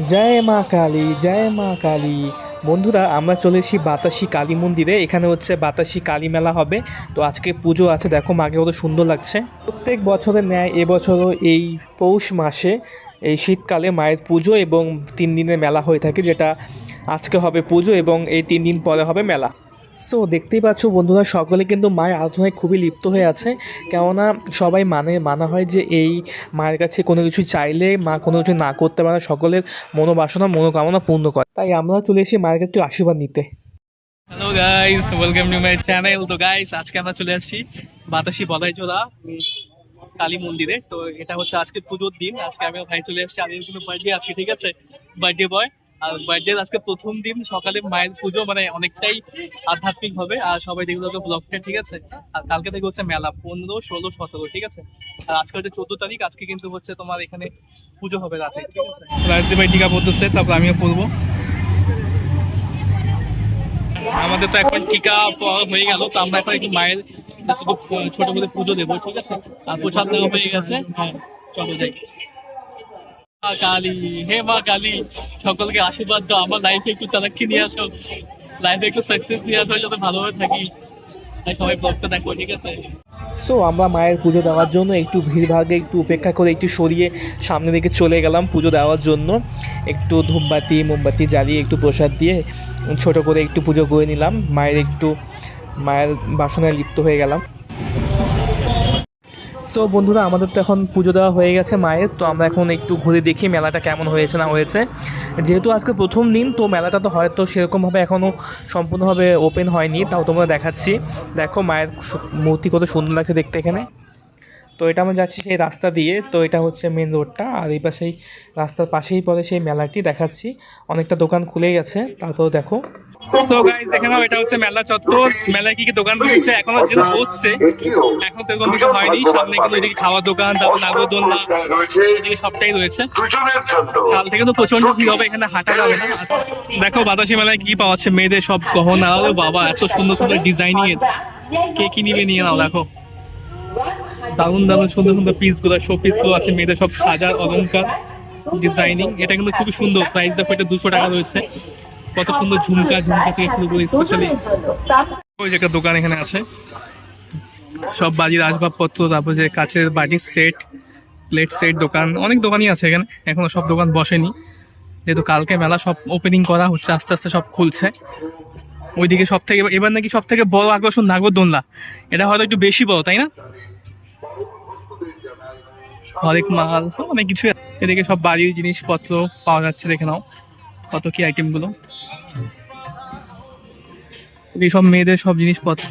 জয় মা কালী, জয় মা কালী। বন্ধুরা, আমরা চলে এসেছি বাতাসি কালী মন্দিরে। এখানে হচ্ছে বাতাসি কালী মেলা হবে। তো আজকে পুজো আছে। দেখো, মাকে কত সুন্দর লাগছে। প্রত্যেক বছরের ন্যায় এবছরও এই পৌষ মাসে, এই শীতকালে মায়ের পুজো এবং তিন দিনের মেলা হয়ে থাকে, যেটা আজকে হবে পুজো এবং এই তিন দিন পরে হবে মেলা। সো দেখতেই পাচ্ছ বন্ধুরা, সকলে কিন্তু মায়ের আরাধনায় খুবই লিপ্ত হয়ে আছে। কেননা সবাই মানে মানা হয় যে এই মায়ের কাছে কোনো কিছু চাইলে মা কোনো কিছু না করতে পারে, সকলের মনোবাসনা, মনোকামনা পূর্ণ করে। তাই আমরা চলে এসেছি মায়ের কাছে একটু আশীর্বাদ নিতে। Hello guys welcome to my channel তো গাইস আজকে আমরা চলে আসছি বাতাসি বলাইচোরা কালী মন্দিরে। তো এটা হচ্ছে আজকে পুজোর দিন। আজকে আমি ভাই চলে এসেছি, আজকে কিন্তু বার্থডে আছে ঠিক আছে? বার্থডে বয় আর বার্থডে আজকে প্রথম দিন, সকালে মায়ের পুজো মানে অনেকটাই আধ্যাত্মিক হবে। আর সবাই দেখতে হবে ব্লগটা ঠিক আছে? আর কালকে থেকে হচ্ছে মেলা, পনেরো, ষোলো, সতেরো, ঠিক আছে? আর আজকে হচ্ছে চোদ্দ তারিখ, আজকে কিন্তু হচ্ছে তোমার এখানে পুজো হবে রাতে, ঠিক আছে? রাজদীপ ভাই টিকা পড়তেছে তারপর আমিও পড়ব। আমাদের তো এখন টিকা হয়ে গেল, তো আমরা এখন একটু মায়ের ছোট করে পুজো দেবো, ঠিক আছে? আর প্রসাদ হয়ে গেছে। হ্যাঁ চলো যাই। কালী হে মা কালী সকলকে আশীর্বাদ দাও, আমার লাইফে একটু তারাক্কি নিয়ে আসো। লাইফে একটু সাকসেস নিয়ে আসো, যাতে ভালোভাবে থাকি। সো আমরা মায়ের পুজো দেওয়ার জন্য একটু ভিড়ভাগে একটু উপেক্ষা করে একটু সরিয়ে সামনে দিকে চলে গেলাম পুজো দেওয়ার জন্য। একটু ধূপবাতি, মোমবাতি জ্বালিয়ে একটু প্রসাদ দিয়ে ছোট করে একটু পুজো করে নিলাম। মায়ের একটু, মায়ের বাসনায় লিপ্ত হয়ে গেলাম। সো বন্ধুরা, আমাদের তো এখন পুজো দেওয়া হয়ে গেছে মায়ের, তো আমরা এখন একটু ঘুরে দেখি মেলাটা কেমন হয়েছে, না হয়েছে। যেহেতু আজকে প্রথম দিন, তো মেলাটা তো হয়তো সেরকমভাবে এখনও সম্পূর্ণভাবে ওপেন হয়নি, তাও তোমরা দেখাচ্ছি। দেখো, মায়ের মূর্তি কত সুন্দর লাগছে দেখতে এখানে। তো এটা আমরা যাচ্ছি সেই রাস্তা দিয়ে, তো এটা হচ্ছে মেন রোডটা আর এই পাশেই, রাস্তার পাশেই পরে সেই মেলাটি, দেখাচ্ছি। অনেকটা দোকান খুলে গেছে, তারপরেও দেখো। সো গাইস দেখে নাও এটা হচ্ছে মেলা চত্বর। মেলায় কি কি দোকান বসেছে? এখনও যেটা বসছে এখন তো কিছু হয়নি। সামনে কিন্তু এদিকে খাওয়ার দোকান তারপর নাগরদোলনা এদিকে সবটাই রয়েছে। কাল থেকে তো প্রচণ্ড ভিড় হবে এখানে হাঁটা যাবে না। আচ্ছা, দেখো বাতাসি মেলায় কি পাওয়া যাচ্ছে? মেয়েদের সব গহনা। বাবা এত সুন্দর সুন্দর ডিজাইনিং এর কে কি নিবে নিয়ে নাও দেখো। দারুণ দারুণ সুন্দর সুন্দর পিসগুলো শো পিসগুলো আছে। মেয়েদের সব সাজার অলংকার ডিজাইনিং এটা কিন্তু খুবই সুন্দর। প্রাইস দেখো এটা দুশো টাকা রয়েছে। কত সুন্দর ঝুমকা ঝুমকা থেকে শুরু করে স্পেশালি ওই যে একটা দোকান এখানে আছে। সব বাড়ির আসবাবপত্র তারপর যে কাচের বাটির সেট প্লেট সেট দোকান অনেক দোকানই আছে এখানে। এখনও সব দোকান বসেনি। যেহেতু কালকে মেলা সব ওপেনিং করা হচ্ছে আস্তে আস্তে সব খুলছে। ওইদিকে সব থেকে এবার নাকি সব থেকে বড় আকর্ষণ নাগরদোলনা। এটা হয়তো একটু বেশি বড় তাই না? হরেক মাল অনেক কিছু এদিকে সব বাড়ির জিনিসপত্র পাওয়া যাচ্ছে দেখে নাও। কত কি আইটেমগুলো সব মেয়েদের সব জিনিসপত্র।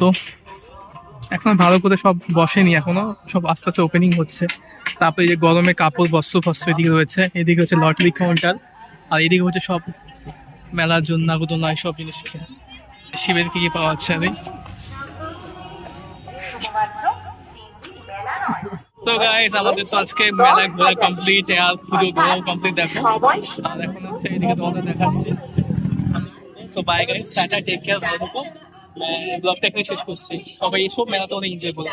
এখন ভালো করে সব বসেনি এখনও। সব আস্তে আস্তে ওপেনিং হচ্ছে। তারপরে যে গরমে কাপড় বস্ত্র ফস্ত্র এদিকে রয়েছে। এদিকে হচ্ছে লটারি কাউন্টার আর এদিকে হচ্ছে সব মেলার জন্য নাগদোলনা সব জিনিস শিবের কি কি পাওয়া যাচ্ছে আরে তো গাইস আমাদের তো আজকে মেলা ঘোরা কমপ্লিট আর পুজো ঘোরাও কমপ্লিট দেখো। আর এখন হচ্ছে এদিকে তোমাদের দেখাচ্ছি। তো bye guys ta ta take care ভালো থাকো ব্লগটা এখানে শেষ করছি সবাই এসব মেলাতে অনেক এনজয় করো